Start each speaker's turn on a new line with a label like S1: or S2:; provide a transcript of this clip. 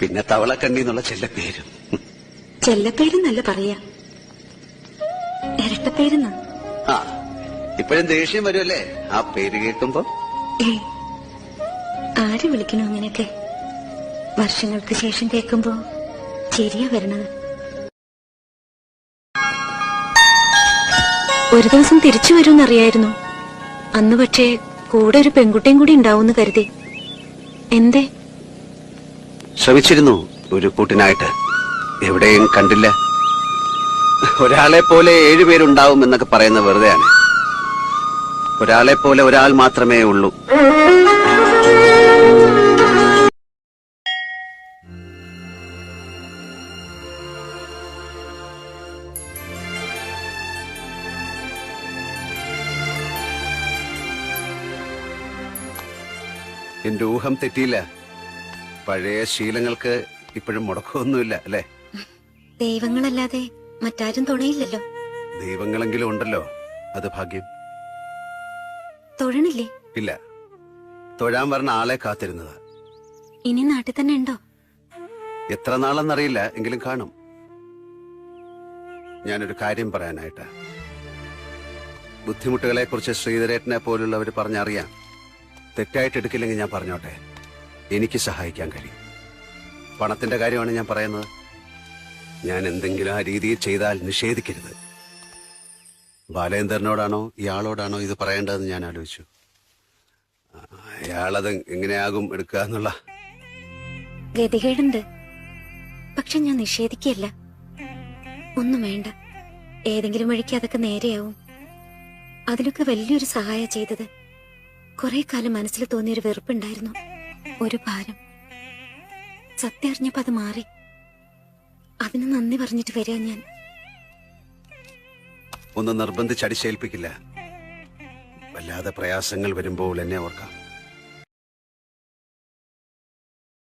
S1: പിന്നെ തവളക്കണ്ണി എന്നുള്ള ചെല്ലപ്പേരും
S2: ചെല്ലപ്പേരെന്നല്ല പറയാ. ഇരട്ടപ്പേരെന്നാ?
S1: ആ ഇപ്പോഴും ദേഷ്യം വരുമല്ലേ ആ പേര് കേൾക്കുമ്പോ?
S2: ആര് വിളിക്കണോ അങ്ങനെയൊക്കെ? വർഷങ്ങൾക്ക് ശേഷം കേൾക്കുമ്പോ ശരിയാ വരണത്. ഒരു ദിവസം തിരിച്ചു വരുമെന്നറിയായിരുന്നു. അന്ന് പക്ഷേ കൂടെ ഒരു പെൺകുട്ടിയും കൂടി ഉണ്ടാവും കരുതി. എന്തേ?
S1: ശ്രമിച്ചിരുന്നു ഒരു കൂട്ടിനായിട്ട്. എവിടെയും കണ്ടില്ല. ഒരാളെ പോലെ ഏഴുപേരുണ്ടാവും എന്നൊക്കെ പറയുന്ന വെറുതെയാണ്. ഒരാളെ പോലെ ഒരാൾ മാത്രമേ ഉള്ളൂ. എന്റെ ഊഹം തെറ്റിയില്ല. പഴയ ശീലങ്ങൾക്ക് ഇപ്പോഴും മുടക്കമൊന്നുമില്ല അല്ലെ?
S2: ദൈവങ്ങളല്ലാതെ മറ്റാരും തുണയില്ലല്ലോ.
S1: ദൈവങ്ങളെങ്കിലും ഉണ്ടല്ലോ അത് ഭാഗ്യം.
S2: തൊഴണില്ലേ?
S1: ഇല്ല. തൊഴാൻ പറഞ്ഞ ആളെ കാത്തിരുന്നത്.
S2: ഇനി നാട്ടിൽ തന്നെ ഉണ്ടോ?
S1: എത്ര നാളെന്നറിയില്ല എങ്കിലും കാണും. ഞാനൊരു കാര്യം പറയാനായിട്ട്. ബുദ്ധിമുട്ടുകളെ കുറിച്ച് ശ്രീധരേട്ടനെ പോലുള്ളവർ പറഞ്ഞറിയാം. തെറ്റായിട്ട് എടുക്കില്ലെങ്കിൽ ഞാൻ പറഞ്ഞോട്ടെ. എനിക്ക് സഹായിക്കാൻ കഴിയും. പണത്തിന്റെ കാര്യമാണ് ഞാൻ പറയുന്നത്. ഞാൻ എന്തെങ്കിലും ആ രീതിയിൽ ചെയ്താൽ നിഷേധിക്കരുത്. ബാലേന്ദ്രനോടാണോ ഇയാളോടാണോ ഇത് പറയേണ്ടതെന്ന് ഞാൻ ആലോചിച്ചു. അയാളത് എങ്ങനെയാകും എടുക്കുക എന്നുള്ള
S2: ഗതികേടുണ്ട്. പക്ഷെ ഞാൻ നിഷേധിക്കല്ല ഒന്നും വേണ്ട. ഏതെങ്കിലും വഴിക്ക് അതൊക്കെ നേരെയാവും. അതിനൊക്കെ വലിയൊരു സഹായം ചെയ്തത്. കുറെ കാലം മനസ്സിൽ തോന്നിയൊരു വെറുപ്പുണ്ടായിരുന്നു. ഒരു ഭാരം. സത്യം അറിഞ്ഞപ്പോ അത് മാറി. അതിന് നന്ദി പറഞ്ഞിട്ട് വരിക ഞാൻ.
S1: ഒന്ന് നിർബന്ധിച്ചടിശേൽപ്പിക്കില്ല വല്ലാതെ പ്രയാസങ്ങൾ വരുമ്പോൾ എന്നെ ഓർക്കാം.